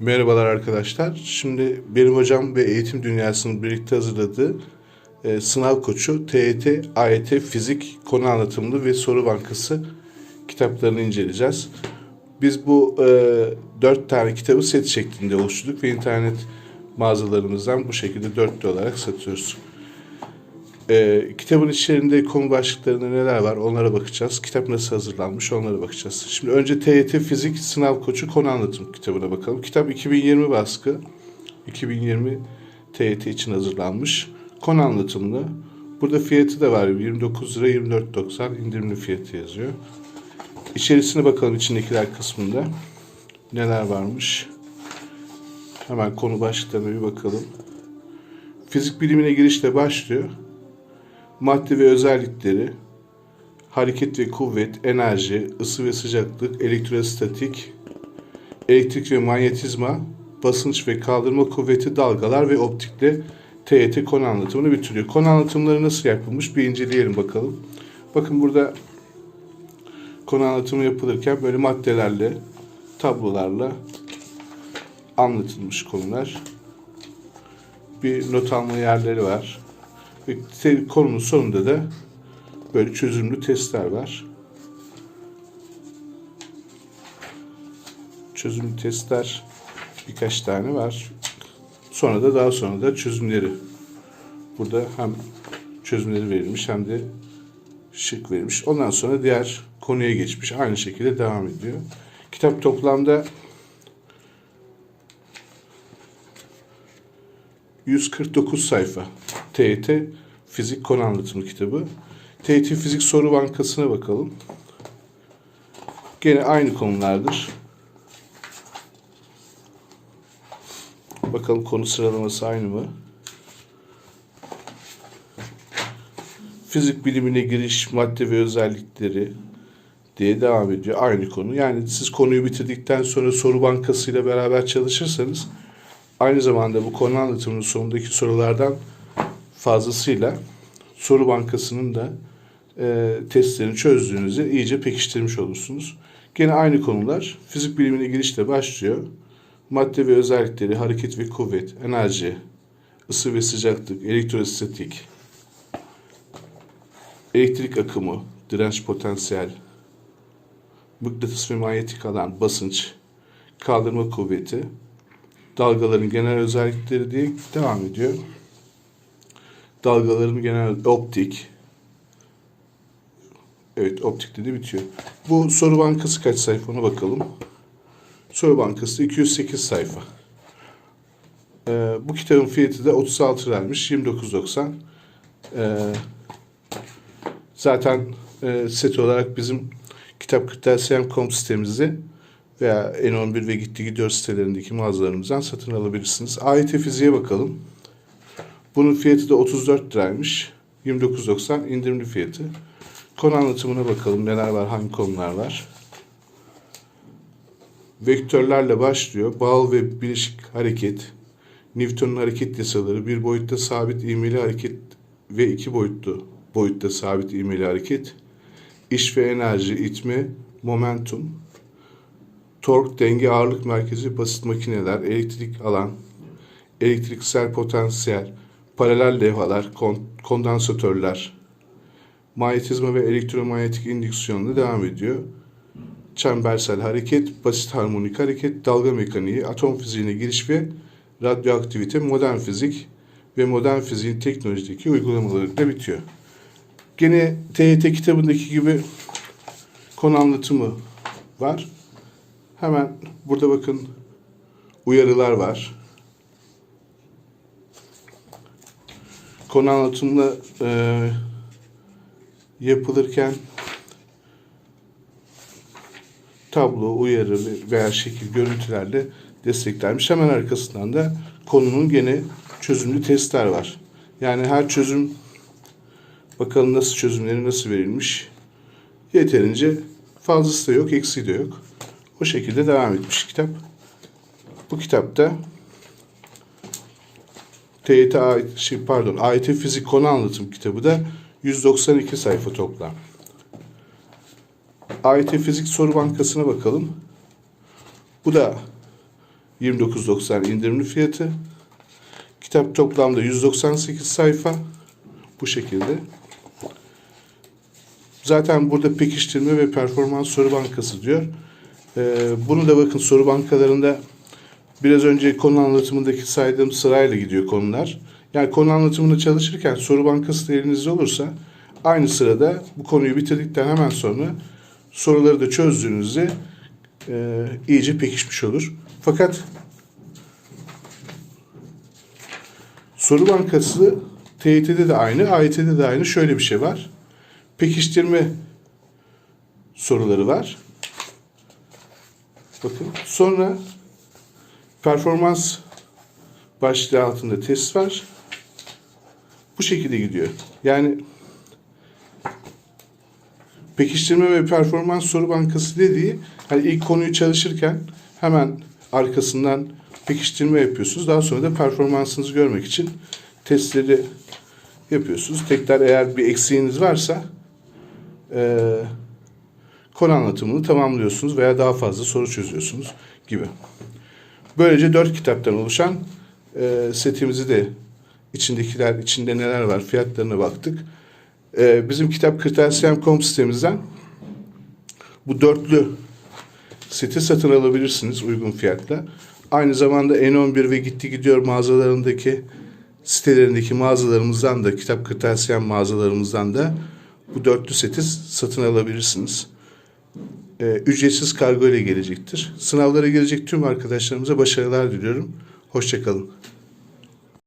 Merhabalar arkadaşlar. Şimdi benim hocam ve eğitim dünyasının birlikte hazırladığı e, sınav koçu TET, AYT Fizik konu anlatımlı ve soru bankası kitaplarını inceleyeceğiz. Biz bu e, dört tane kitabı set şeklinde oluşturduk ve internet mağazalarımızdan bu şekilde dörtlü olarak satıyoruz. E, kitabın içerisinde konu başlıklarında neler var onlara bakacağız. Kitap nasıl hazırlanmış onlara bakacağız. Şimdi önce TYT Fizik Sınav Koçu Konu Anlatım kitabına bakalım. Kitap 2020 baskı. 2020 TYT için hazırlanmış. Konu anlatımlı. Burada fiyatı da var. 29 lira 24.90 indirimli fiyatı yazıyor. İçerisine bakalım içindekiler kısmında. Neler varmış. Hemen konu başlıklarına bir bakalım. Fizik bilimine girişle başlıyor madde ve özellikleri, hareket ve kuvvet, enerji, ısı ve sıcaklık, elektrostatik, elektrik ve manyetizma, basınç ve kaldırma kuvveti, dalgalar ve optikle TET konu anlatımını bitiriyor. Konu anlatımları nasıl yapılmış bir inceleyelim bakalım. Bakın burada konu anlatımı yapılırken böyle maddelerle, tablolarla anlatılmış konular. Bir not alma yerleri var. Ve konunun sonunda da böyle çözümlü testler var. Çözümlü testler birkaç tane var. Sonra da daha sonra da çözümleri. Burada hem çözümleri verilmiş hem de şık verilmiş. Ondan sonra diğer konuya geçmiş. Aynı şekilde devam ediyor. Kitap toplamda 149 sayfa. TET Fizik Konu Anlatımı kitabı. TET Fizik Soru Bankası'na bakalım. Gene aynı konulardır. Bakalım konu sıralaması aynı mı? Fizik bilimine giriş, madde ve özellikleri diye devam ediyor. Aynı konu. Yani siz konuyu bitirdikten sonra soru bankasıyla beraber çalışırsanız aynı zamanda bu konu anlatımının sonundaki sorulardan fazlasıyla soru bankasının da e, testlerini çözdüğünüzde iyice pekiştirmiş olursunuz. Gene aynı konular fizik bilimine girişle başlıyor. Madde ve özellikleri, hareket ve kuvvet, enerji, ısı ve sıcaklık, elektrostatik, elektrik akımı, direnç potansiyel, mıknatıs ve manyetik alan, basınç, kaldırma kuvveti, dalgaların genel özellikleri diye devam ediyor. Dalgaların genel optik. Evet optikte de bitiyor. Bu soru bankası kaç sayfa ona bakalım. Soru bankası 208 sayfa. Ee, bu kitabın fiyatı da 36 liraymış. 29.90. Ee, zaten e, set olarak bizim kitap kırtasiye.com sitemizde veya N11 ve Gitti Gidiyor sitelerindeki mağazalarımızdan satın alabilirsiniz. AYT fiziğe bakalım. Bunun fiyatı da 34 liraymış. 29.90 indirimli fiyatı. Konu anlatımına bakalım. Neler var, hangi konular var. Vektörlerle başlıyor. Bağıl ve bileşik hareket, Newton'un hareket yasaları, bir boyutta sabit ivmeli hareket ve iki boyutlu boyutta sabit ivmeli hareket, iş ve enerji, itme, momentum, tork, denge, ağırlık merkezi, basit makineler, elektrik alan, elektriksel potansiyel, paralel levhalar, kon, kondansatörler, manyetizma ve elektromanyetik indüksiyonla devam ediyor. Çembersel hareket, basit harmonik hareket, dalga mekaniği, atom fiziğine giriş ve radyoaktivite, modern fizik ve modern fiziğin teknolojideki uygulamaları da bitiyor. Gene TYT kitabındaki gibi konu anlatımı var. Hemen burada bakın uyarılar var. Konu anlatımı e, yapılırken tablo, uyarı veya şekil görüntülerle desteklenmiş. Hemen arkasından da konunun gene çözümlü testler var. Yani her çözüm bakalım nasıl çözümleri nasıl verilmiş. Yeterince fazlası da yok, eksiği de yok. O şekilde devam etmiş kitap. Bu kitapta TYT ait, şey pardon AYT Fizik Konu Anlatım kitabı da 192 sayfa toplam. AYT Fizik Soru Bankası'na bakalım. Bu da 29.90 indirimli fiyatı. Kitap toplamda 198 sayfa. Bu şekilde. Zaten burada pekiştirme ve performans soru bankası diyor. Ee, bunu da bakın soru bankalarında biraz önce konu anlatımındaki saydığım sırayla gidiyor konular. Yani konu anlatımını çalışırken soru bankası da elinizde olursa aynı sırada bu konuyu bitirdikten hemen sonra soruları da çözdüğünüzde e, iyice pekişmiş olur. Fakat soru bankası TYT'de de aynı, AYT'de de aynı. Şöyle bir şey var. Pekiştirme soruları var. Bakın. Sonra performans başlığı altında test var. Bu şekilde gidiyor. Yani pekiştirme ve performans soru bankası dediği hani ilk konuyu çalışırken hemen arkasından pekiştirme yapıyorsunuz. Daha sonra da performansınızı görmek için testleri yapıyorsunuz. Tekrar eğer bir eksiğiniz varsa eee konu anlatımını tamamlıyorsunuz veya daha fazla soru çözüyorsunuz gibi. Böylece dört kitaptan oluşan e, setimizi de içindekiler, içinde neler var fiyatlarına baktık. E, bizim kitap kırtasiyem.com sitemizden bu dörtlü seti satın alabilirsiniz uygun fiyatla. Aynı zamanda N11 ve Gitti Gidiyor mağazalarındaki sitelerindeki mağazalarımızdan da kitap kırtasiyen mağazalarımızdan da bu dörtlü seti satın alabilirsiniz. Ee, ücretsiz kargo ile gelecektir. Sınavlara gelecek tüm arkadaşlarımıza başarılar diliyorum. Hoşçakalın.